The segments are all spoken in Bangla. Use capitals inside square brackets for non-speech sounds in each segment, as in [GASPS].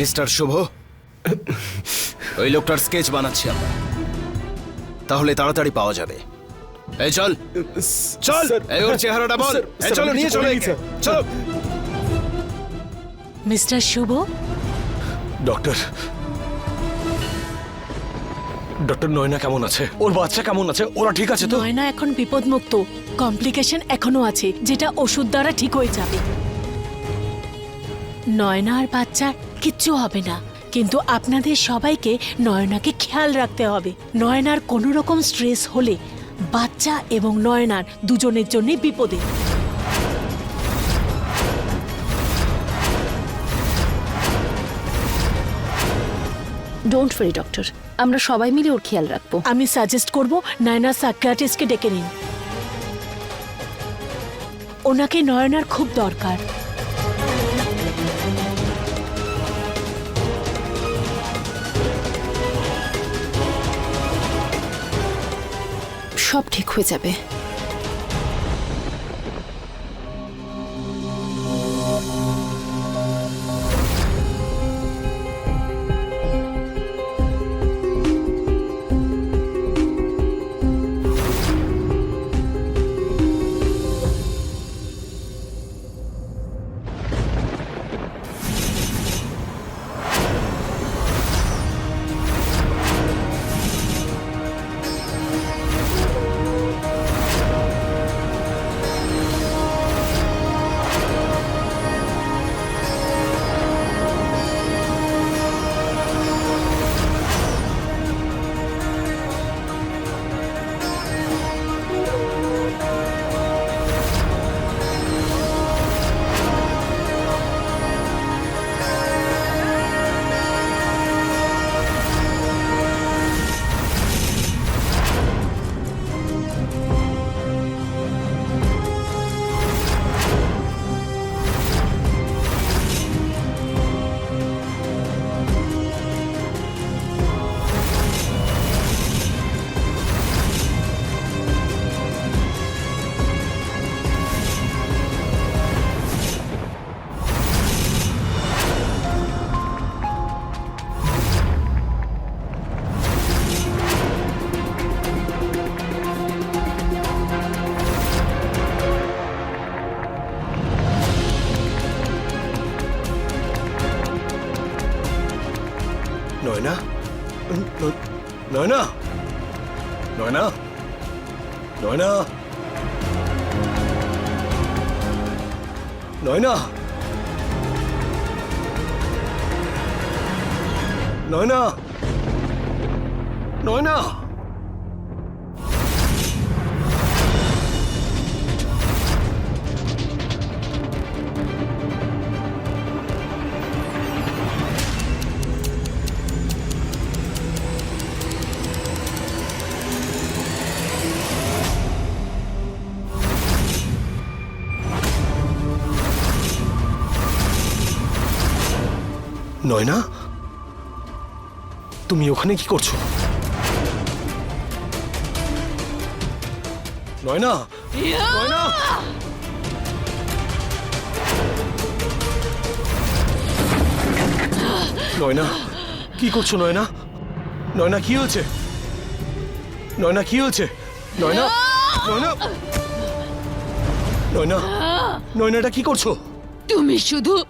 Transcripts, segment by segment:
মিস্টার শুভ। ওই লোকটার স্কেচ বানাচ্ছি আমরা। তাহলে তাড়াতাড়ি পাওয়া যাবে। এই চল। চল। এই ওর চেহারাটা বল। এই চলো নিয়ে চলো চলো। Mister Shubho? Doctor. Doctor Nayana কেমন আছে? ওর বাচ্চা কেমন আছে? ওরা ঠিক আছে তো? নয়না এখন বিপদমুক্ত। কমপ্লিকেশন এখনও আছে যেটা ওষুধ দ্বারা ঠিক হয়ে যাবে। নয়না আর বাচ্চার কিচ্ছু হবে না। কিন্তু আপনাদের সবাইকে নয়নাকে খেয়াল রাখতে হবে। নয়নার কোনো রকম স্ট্রেস হলে বাচ্চা এবং নয়নার দুজনের জন্যই বিপদে। ডোন্ট ওয়ারি ডক্টর আমরা সবাই মিলে ওর খেয়াল রাখব। আমি সাজেস্ট করব নয়না সাইকিয়াট্রিস্টকে ডেকে নিন। ওনাকে নয়নার খুব দরকার। সব ঠিক হয়ে যাবে। নয়না? তুমি ওখানে কি করছ? নয়না? নয়না? নয়না, কি করছ নয়না? নয়না, কি হয়েছে? নয়না, কি হয়েছে? নয়না নয়না নয়না, নয়নাটা কি করছ? তুমি শুধু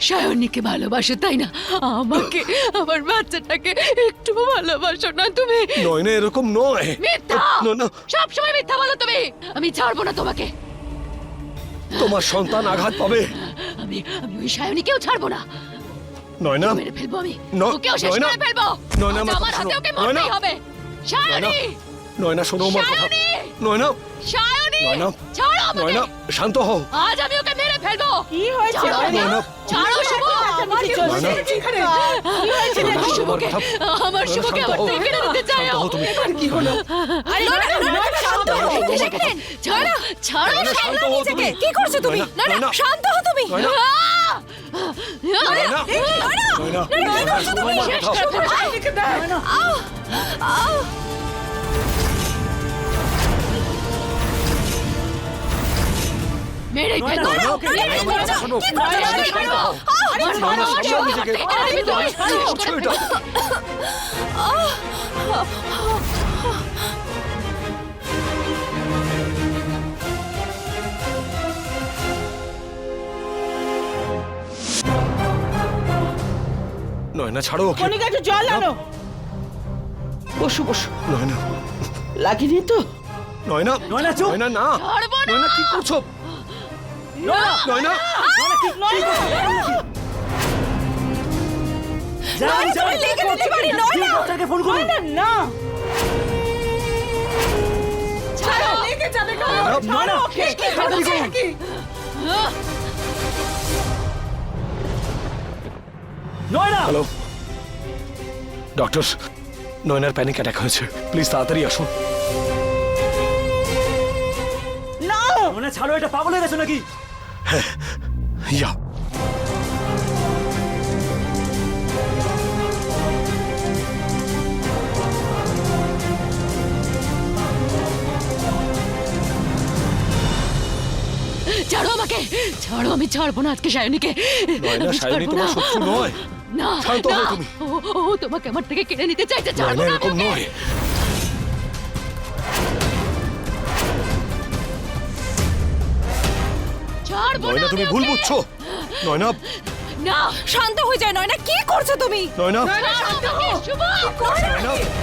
সায়নীকে ভালোবাসো তাই না? আমাকে আমার বাচ্চাটাকে একটু ভালোবাসো না তুমি? নয়না এরকম নয়। মিথ্যা! নয়না সব সময় মিথ্যা বলো তুমি! আমি ছাড়বো না তোমাকে। তোমার সন্তান আঘাত পাবে। আমি আমি ওই সায়নীকেও ছাড়বো না। নয়না মেরে ফেলব আমি। ন- ওকেও শেষ নয়না। করে ফেলব। নয়না, আজ আমার আমার কথা হাতে শোনো। ওকে মরতেই। হবে। সায়নী! নয়না শোনো আমার কথা। সায়নী! নয়না সায়নী! নয়না। ছাড়ো নয়না শান্ত হও আজ আমি ওকে মেরে ফেলব কি হয়েছে নয়না। ছাড়ো শুভ আমার কি হয়েছে এখানে? শুভকে আমার শুভকে। থেকে কেড়ে নিতে চাই শান্ত হও তুমি কি হলো আরে নয়না, নয়না, শান্ত হও। ছাড়ো ছাড়ো শান্ত হও তুমি। কি করছ তুমি নয়না, নয়না, নয়না। শান্ত হও তুমি নয়না। নয়না নয়না নয়না শোনো আমার কথা এদিকে নিজেকে। কি এটা নয়না ছাড়ো ওকে। কনিকা একটু জল আনো। বসু বসু। নয়না। লাগেনি তো? নয়না নয়না চুপ। নয়না না। নয়না কি করছ? নয়না। হ্যালো। ডক্টর নয়নার প্যানিক অ্যাটাক হয়েছে। প্লিজ তাড়াতাড়ি আসুন। ছাড়ো এটা পাগল হয়ে গেছো নাকি? ইয়া ছাড়ো আমাকে। ছাড়ো আমি ছাড়বো না আজকে সায়নীকে। নয়না সায়নী তোমার না। শত্রু নয়। না শান্ত হও তুমি। ও- তোমাকে আমার থেকে কেড়ে নিতে চাইছে। ছাড়বো না নয়না তুমি ভুল। বুঝছ। নয়না। না শান্ত হয়ে যায় নয়না। কি করছ তুমি? নয়না। শান্ত হও। শুভ নয়না।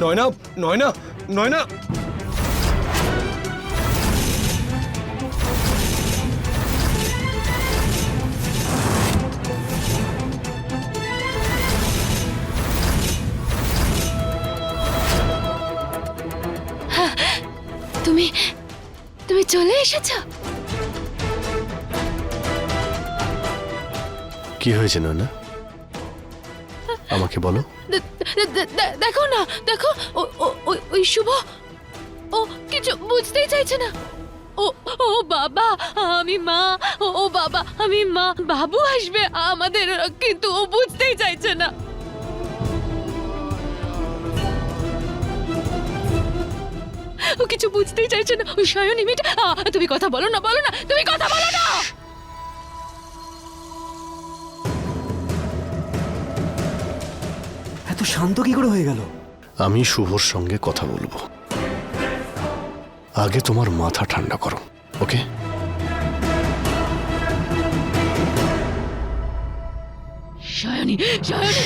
নয়না নয়না নয়না। তুমি তুমি চলে এসেছ? কি হয়েছে নয়না? আমাকে বলো। দেখো না, দেখো ওই- শুভ। ও কিছু বুঝতেই চাইছে না। ও ও বাবা, আমি মা, ও বাবা, আমি মা, বাবু আসবে আমাদের, কিন্তু ও বুঝতেই চাইছে না। ও কিছু বুঝতেই চাইছে না। ওই সায়নী মেয়েটা তুমি কথা বলো না বলো না, তুমি কথা বলো না! শান্ত কি করে হয়ে গেল? আমি শুভর সঙ্গে কথা বলব। আগে তোমার মাথা ঠান্ডা করো ওকে? সায়নী সায়নী!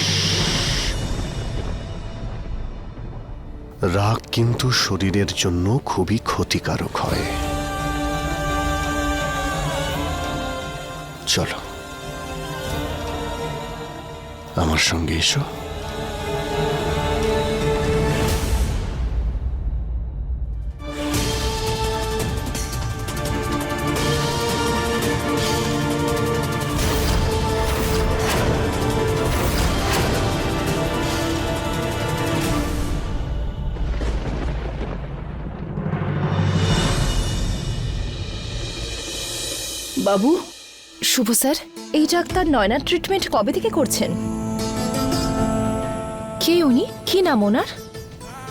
রাগ কিন্তু শরীরের জন্য খুবই ক্ষতিকারক হয়। চলো। আমার সঙ্গে এসো। বাবু। শুভ স্যার এই ডাক্তার নয়নার ট্রিটমেন্ট কবে থেকে করছেন? কে উনি? কি নাম ওনার?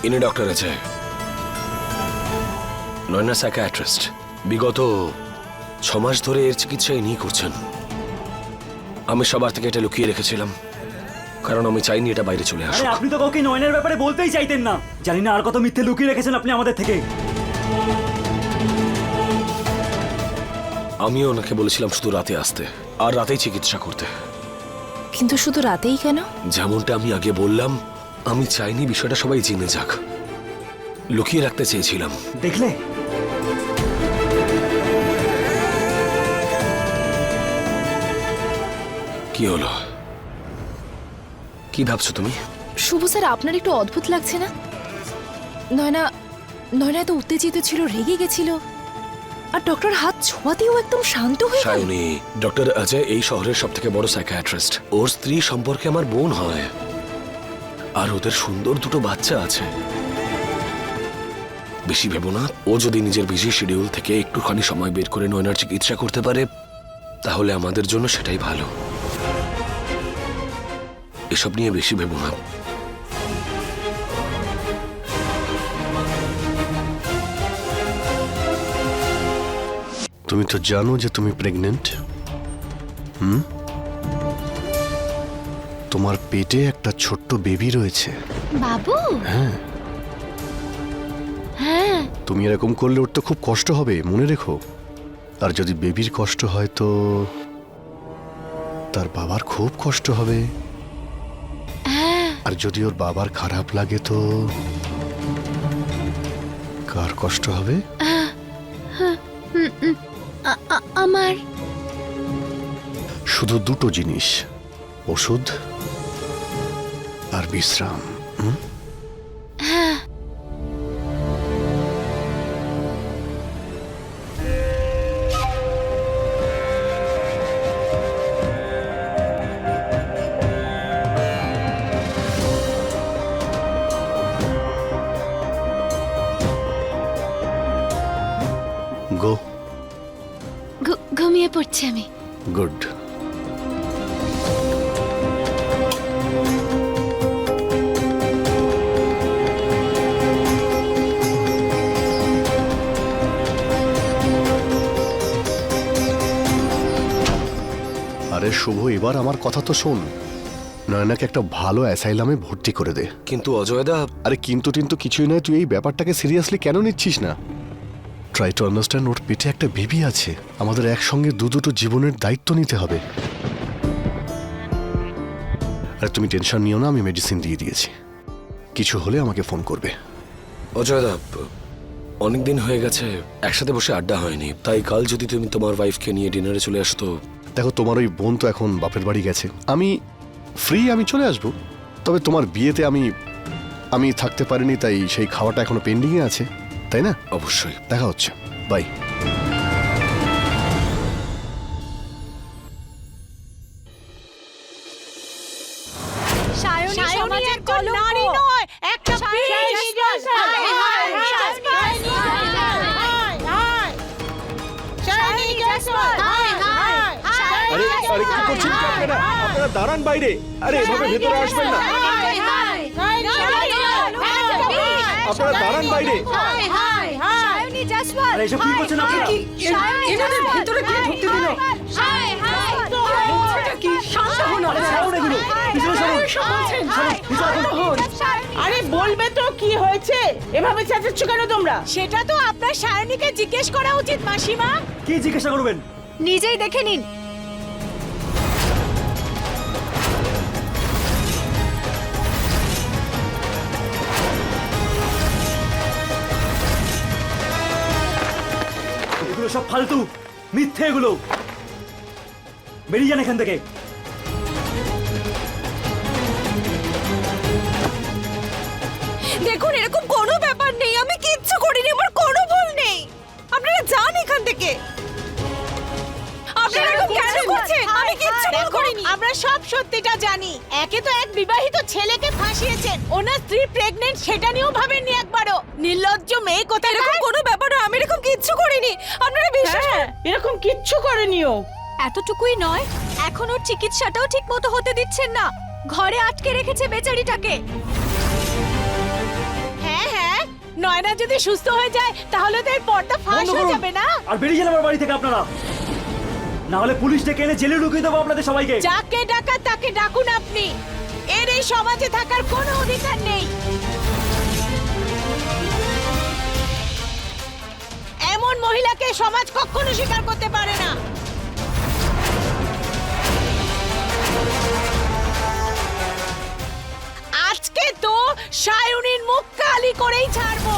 ইনি ডক্টর আছে। নয়না সাইকিয়াট্রিস্ট বিগত ছ মাস ধরে এর চিকিৎসা ইনি করছেন। আমি সবার থেকে এটা লুকিয়ে রেখেছিলাম। কারণ আমি চাইনি এটা বাইরে চলে আরে আসুক। আপনি তো কাউকে নয়নের ব্যাপারে বলতেই চাইতেন না। জানি না আর কত মিথ্যে লুকিয়ে রেখেছেন আপনি আমাদের থেকে। আমিও ওনাকে বলেছিলাম শুধু রাতে আসতে আর রাতেই চিকিৎসা করতে। কিন্তু শুধু রাতেই কেন? যেমনটা আমি আগে বললাম আমি চাইনি বিষয়টা সবাই জেনে যাক। লুকিয়ে রাখতে চেয়েছিলাম। দেখলে? কি হলো? কি ভাবছ তুমি? শুভ স্যার আপনার একটু অদ্ভুত লাগছে না? নয়না নয়না এত উত্তেজিত ছিল রেগে গেছিল। আর ডক্টর হাত ছোঁয়াতেও একদম শান্ত হয়ে গেল। ডক্টর অজয় এই শহরের সব থেকে বড় সাইকিয়াট্রিস্ট ওর স্ত্রী সম্পর্কে আমার বোন হয়। আর ওদের সুন্দর দুটো বাচ্চা আছে। বেশি ভেবো না, ও যদি নিজের বিজি শিডিউল থেকে একটুখানি সময় বের করে নয়নার চিকিৎসা করতে পারে, তাহলে আমাদের জন্য সেটাই ভালো। এসব নিয়ে বেশি ভেবো না। তুমি তো জানো যে তুমি প্রেগনেন্ট হুম? তোমার পেটে একটা ছোট্ট বেবি রয়েছে। বাবু? হ্যাঁ। হ্যাঁ। তুমি এরকম করলে ওর তো খুব কষ্ট হবে মনে রেখো। আর যদি বেবির কষ্ট হয় তো তার বাবার খুব কষ্ট হবে। আর যদি ওর বাবার খারাপ লাগে তো কার কষ্ট হবে? আ- আমার শুধু দুটো জিনিস ওষুধ আর বিশ্রাম। পড়ছি আমি। গুড। আরে শুভ এবার আমার কথা তো শোন। নয়নাকে একটা ভালো অ্যাসাইলামে ভর্তি করে দে। কিন্তু অজয়দা আরে কিন্তু কিন্তু কিছুই নয় তুই এই ব্যাপারটাকে সিরিয়াসলি কেন নিচ্ছিস না? ট্রাই টু আন্ডারস্ট্যান্ড ওর পেটে একটা বেবি আছে। আমাদের একসঙ্গে দু দুটো জীবনের দায়িত্ব নিতে হবে। আরে তুমি টেনশন নিও না আমি মেডিসিন দিয়ে দিয়েছি। কিছু হলে আমাকে ফোন করবে। অজয়দা অনেক দিন হয়ে গেছে একসাথে বসে আড্ডা হয়নি। তাই কাল যদি তুমি তোমার ওয়াইফকে নিয়ে ডিনারে চলে আসো তো দেখো তোমার ওই বোন তো এখন বাপের বাড়ি গেছে। আমি ফ্রি আমি চলে আসব। তবে তোমার বিয়েতে আমি আমি থাকতে পারিনি তাই সেই খাওয়াটা এখনও পেন্ডিংয়ে আছে। তাই না? অবশ্যই। দেখা হচ্ছে। বাই। সায়নী একজন নারী নয় একটা আরে আরে কি করছেন আপনারা আপনারা দাঁড়ান বাইরে। আরে এভাবে ভেতরে আসবেন না। আপনারা দাঁড়ান বাইরে। আরে এসব কি করছেন আপনারা এনাদের ভেতরে কে ঢুকতে দিল এটা কি শান্ত হন আরে এগুলো। পিছনে সরুন সরুন, সরুন। আরে বলবে তো কি হয়েছে? এভাবে চেঁচাচ্ছ কেন তোমরা? সেটা তো আপনার সায়নীকে জিজ্ঞেস করা উচিত মাসিমা। কি জিজ্ঞাসা করবেন? নিজেই দেখে নিন। সব ফালতু মিথ্যে এগুলো। বেরিয়ে যান এখান থেকে। দেখুন এরকম কোনো ব্যাপার নেই। আমি কিচ্ছু করিনি আমার কোনো ভুল নেই। আপনারা যান এখান থেকে। আপনারা এরকম কেন করছেন? আমি কিচ্ছু ভুল করিনি। আমরা সব সত্যিটা জানি। একে তো এক বিবাহিত ছেলেকে ফাঁসিয়েছেন। ওনার স্ত্রী প্রেগনেন্ট সেটা নিয়েও ভাবেননি একবারও। নির্লজ্জ মেয়ে কোথায় এরকম কোনো ব্যাপার করিনি আপনারা বিশ্বাস হ্যাঁ এরকম কিচ্ছু করেনিও। এতটুকুই নয় এখন ওর চিকিৎসাটাও ঠিক মতো হতে দিচ্ছেন না। ঘরে আটকে রেখেছে বেচারিটাকে। হ্যাঁ হ্যাঁ নয়না যদি সুস্থ হয়ে যায় তাহলে তো এর পর্দা ফাঁস বন্ধ হয়ে করুন। যাবে না? আর বেরিয়ে যান আমার বাড়ি থেকে আপনারা। না হলে পুলিশ ডেকে এনে জেলে ঢুকিয়ে দেবো আপনাদের সবাইকে। যাকে ডাকা তাকে ডাকুন আপনি। এর এই সমাজে থাকার কোনো অধিকার নেই। এমন মহিলাকে সমাজ কখনো স্বীকার করতে পারে না। আজকে তো সায়নীর মুখ কালি করেই ছাড়বো।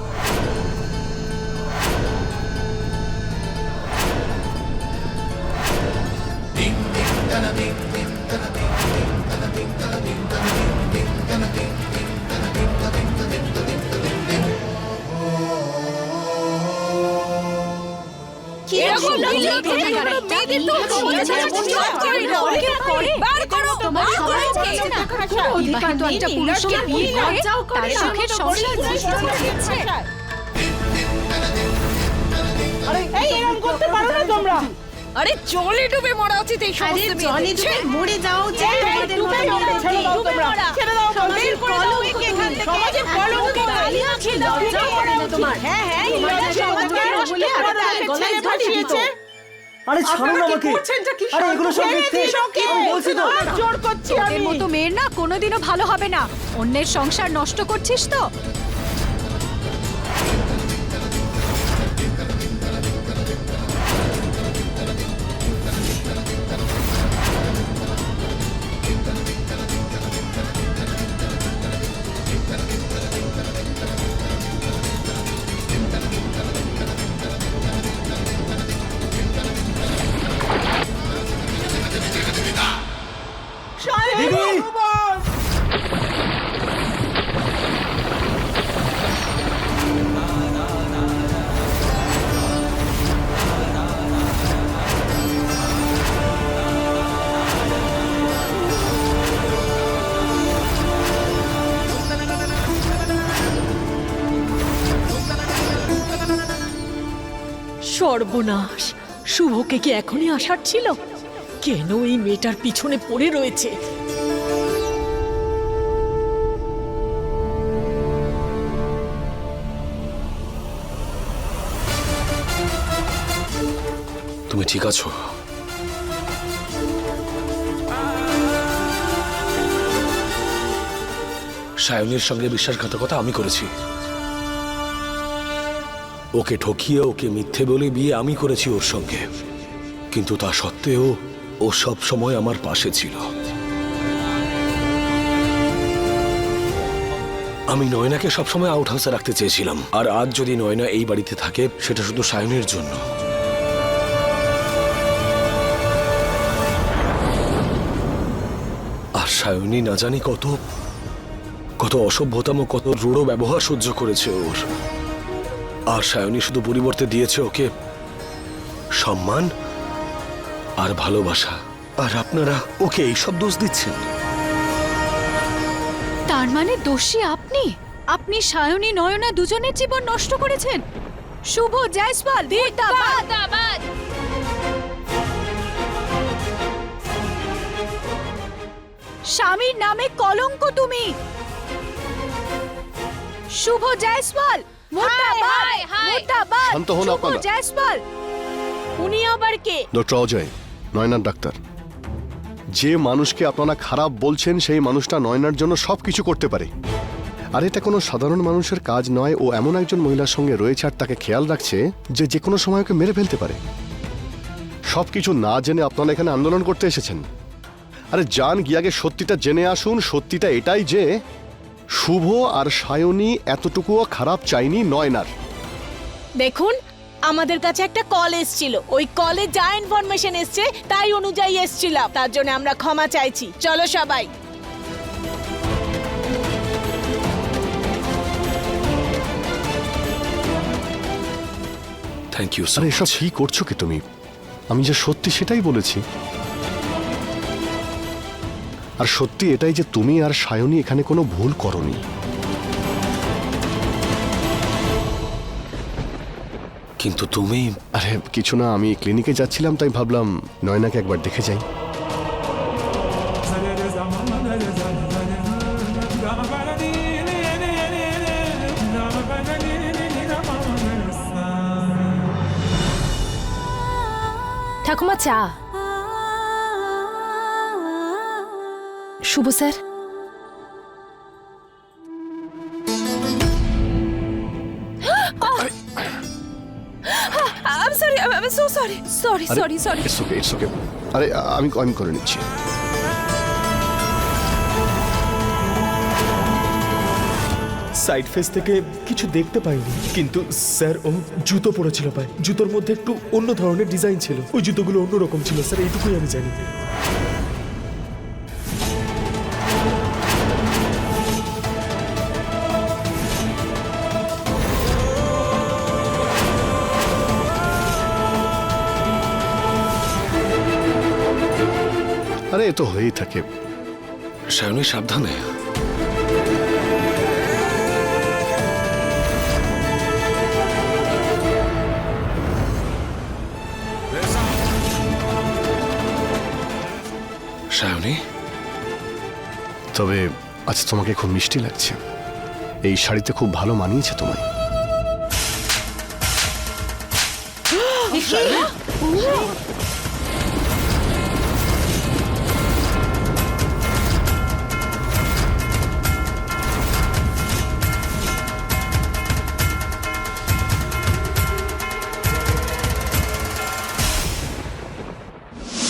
আরে জলে ডুবে মরা উচিত এই সমস্ত জলে ডুবে মরে যাও ডুবে তোমরা। ছেড়ে দাও সমাজের কলঙ্ক এখান থেকে সমাজের কলঙ্ক গালি আছে লজ্জা করে না তোমার। হ্যাঁ হ্যাঁ সমাজকে নষ্ট করে গলায় ফাটিয়েছে আরে ছাড়ুন আমাকে। আরে এগুলো সব মিথ্যে। আমি বলছি তো। জোর করছি আমি। মতো মেয়ের না কোনোদিনও ভালো হবে না। অন্যের সংসার নষ্ট করছিস তো? সর্বনাশ। শুভকে কি এখনই আসার ছিল? কেন এই মেয়েটার পিছনে পড়ে রয়েছে? তুমি ঠিক আছো? সায়নের সঙ্গে বিশ্বাসঘাতকতা আমি করেছি। ওকে ঠকিয়ে, ওকে মিথ্যে বলে বিয়ে আমি করেছি ওর সঙ্গে। কিন্তু তা সত্ত্বেও ও সব সময় আমার পাশে ছিল। আমি নয়নাকে সবসময় আউট হাউসে রাখতে চেয়েছিলাম। আর আজ যদি নয়না এই বাড়িতে থাকে, সেটা শুধু সায়নের জন্য। আর সায়নী না জানি কত কত অসভ্যতম, কত রূঢ় ব্যবহার সহ্য করেছে ওর। আর সায়নী শুধু পরিবর্তে দিয়েছে ওকে সম্মান আর ভালোবাসা। আর আপনারা ওকে এইসব দোষ দিচ্ছেন। তার মানে দোষী আপনি? আপনি সায়নী নয়না দুজনের জীবন নষ্ট করেছেন? শুভ জয়সওয়াল। স্বামীর নামে কলঙ্ক তুমি! শুভ জয়সওয়াল মুর্দাবাদ! হাই, হাই। মুর্দাবাদ! শান্ত হন শুভ আপনারা। জয়সওয়াল! উনি আবার কে? ডক্টর অজয়। নয়নার ডাক্তার। যে মানুষকে আপনারা খারাপ বলছেন, সেই মানুষটা নয়নার জন্য সব কিছু করতে পারে। আর এটা কোনো সাধারণ মানুষের কাজ নয়, ও এমন একজন মহিলার সঙ্গে রয়েছে আর তাকে খেয়াল রাখছে যে যে কোনো সময় ওকে মেরে ফেলতে পারে। সব কিছু না জেনে আপনারা এখানে আন্দোলন করতে এসেছেন। আরে যান, গিয়ে আগে সত্যিটা জেনে আসুন। সত্যিটা এটাই যে শুভ আর সায়নী এতটুকুও খারাপ চাইনি নয়নার। দেখুন আমাদের কাছে একটা কল এসছিল। ওই কলে যা ইনফরমেশন এসছে তাই অনুযায়ী এসছিলাম। তার জন্য আমরা ক্ষমা চাইছি। চলো সবাই। থ্যাংক ইউ আরে এসব কি করছ কি তুমি? আমি যে সত্যি সেটাই বলেছি। আর সত্যি এটাই যে তুমি আর সায়নী এখানে কোনো ভুল করনি। কিন্তু তুমি? আরে কিছু না আমি ক্লিনিকে যাচ্ছিলাম তাই ভাবলাম নয়নাকে একবার দেখে যাই। ঠাকুমা চা। Shubho sir. So sorry. Sorry sorry sorry sorry it's okay it's okay আরে আমি আমি করে নিচ্ছি। সাইড ফেস থেকে কিছু দেখতে পাইনি। কিন্তু স্যার ও জুতো পরেছিল পায় জুতোর মধ্যে একটু অন্য ধরনের ডিজাইন ছিল। ওই জুতোগুলো অন্যরকম ছিল। স্যার এইটুকুই আমি জানি। এ তো হয়েই থাকে। সায়নী সাবধানে। সায়নী তবে আজ তোমাকে খুব মিষ্টি লাগছে। এই শাড়িতে খুব ভালো মানিয়েছে তোমায়। [GASPS]